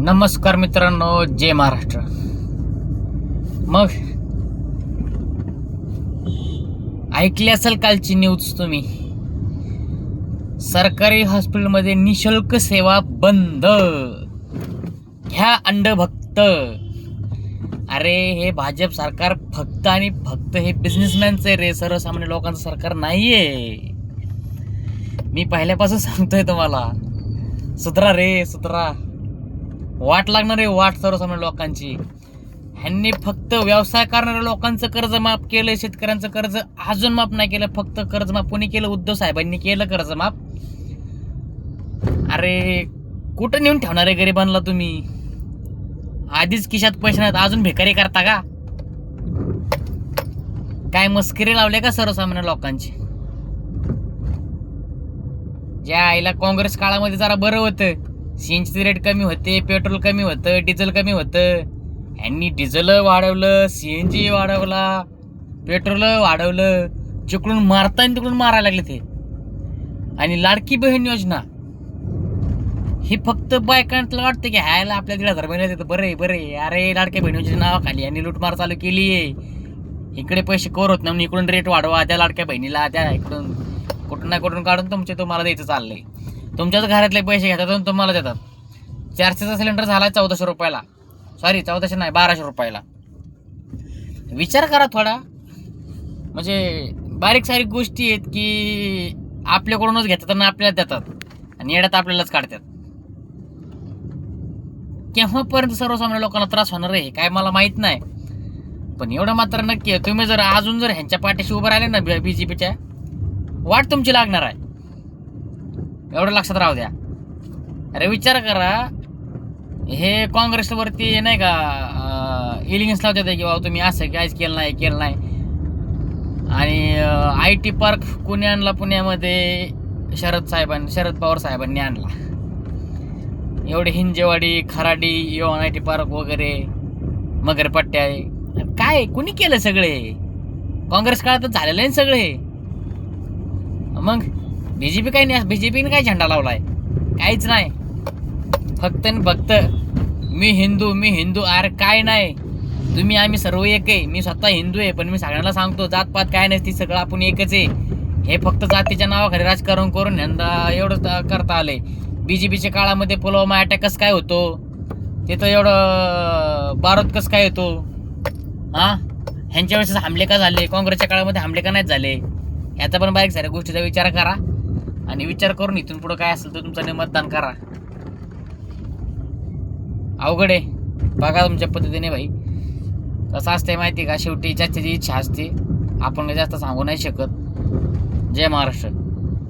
नमस्कार मित्रांनो जय महाराष्ट्र. मग ऐकली असेल कालची न्यूज तुम्ही? सरकारी हॉस्पिटलमध्ये निशुल्क सेवा बंद. घ्या अंडभक्त. अरे हे भाजप सरकार फक्त आणि फक्त हे बिझनेसमॅनचं रे. सर्वसामान्य लोकांचं सरकार नाहीये. मी पहिल्यापासून सांगतोय तुम्हाला. सुधरा रे सुधरा. वाट लागणार आहे वाट सर्वसामान्य लोकांची. ह्यांनी फक्त व्यवसाय करणाऱ्या लोकांचं कर्ज माफ केलं शेतकऱ्यांचं कर्ज अजून माफ नाही केलं फक्त कर्ज माफ कोणी केलं? उद्धव साहेबांनी केलं कर्ज माफ. अरे कुठं नेऊन ठेवणार आहे गरिबांना तुम्ही? आधीच खिशात पैसे नाहीत अजून भिकारी करता का? काय मस्करी लावले का सर्वसामान्य लोकांची? ज्या आईला काँग्रेस काळामध्ये जरा बरं होतं सीएनजीचे रेट कमी होते पेट्रोल कमी होतं डिझेल कमी होतं. ह्यांनी डिझेल वाढवलं सीएनजी वाढवला पेट्रोल वाढवलं जिकडून मारताना तिकडून मारायला लागले ते. आणि लाडकी बहीण योजना. हे फक्त बायकांना वाटतं की ह्याला आपल्या दीड हजार महिन्यात येतं. बरं आहे बरं आहे. अरे लाडक्या बहीण योजना नावाखाली यांनी लूटमार चालू केली आहे. इकडे पैसे कवर होत नाही म्हणून इकडून रेट वाढवा. त्या लाडक्या बहिणीला त्या इकडून कुठून ना कुठून काढून तुमचे तुम्हाला द्यायचं चाललंय. तुमच्याच घरातले पैसे घेतात आणि तुम्हाला देतात. चारशेचा सिलेंडर झाला चौदाशे रुपयाला. सॉरी चौदाशे नाही बाराशे रुपयाला. विचार करा थोडा. म्हणजे बारीक सारीक गोष्टी आहेत की आपल्याकडूनच घेतात आणि आपल्याला देतात. आणि येड्यात आपल्यालाच काढतात. केव्हापर्यंत सर्वसामान्य लोकांना त्रास होणार आहे काय मला माहीत नाही. पण एवढं मात्र नक्की आहे तुम्ही जर अजून जर ह्यांच्या पाठीशी उभं राहिले ना बी जी पीच्या वाट तुमची लागणार आहे. एवढं लक्षात राहू द्या. अरे विचार करा हे काँग्रेसवरती नाही का इलिंग्स लावतात की बाबा तुम्ही असं काहीच केलं नाही केलं नाही. आणि आय टी पार्क कोणी आणला पुण्यामध्ये? शरद साहेबांनी शरद पवार साहेबांनी आणला. एवढे हिंजेवाडी खराडी योन आय टी पार्क वगैरे मगरपट्ट्या काय कुणी केलं सगळे? काँग्रेस काळातच झालेलं आहे सगळे. मग बीजेपी काही नाही बीजेपीने काय झेंडा लावलाय? काहीच नाही. फक्त आणि फक्त मी हिंदू मी हिंदू अरे काय नाही. तुम्ही आम्ही सर्व एक आहे. मी स्वतः हिंदू आहे पण मी सगळ्यांना सांगतो जातपात काय नसती सगळं आपण एकच आहे. हे फक्त जातीच्या नावाखाली राजकारण करून यंदा एवढं त- करता आलंय. बीजेपीच्या काळामध्ये पुलवामा अटॅक कसं काय होतो? तिथं एवढं बारूद कसं काय होतो? हां? ह्यांच्या वेळेस हमले का झाले? काँग्रेसच्या काळामध्ये हमले का नाहीत झाले? ह्याचा पण बारीक साऱ्या गोष्टीचा विचार करा. आणि विचार करून इथून पुढं काय असेल तर तुमचं मतदान करा. अवघड आहे. बघा तुमच्या पद्धतीने भाई. कसं असतंय माहिती का? शेवटी ज्याची जी इच्छा असते आपण जास्त सांगू नाही शकत. जय महाराष्ट्र.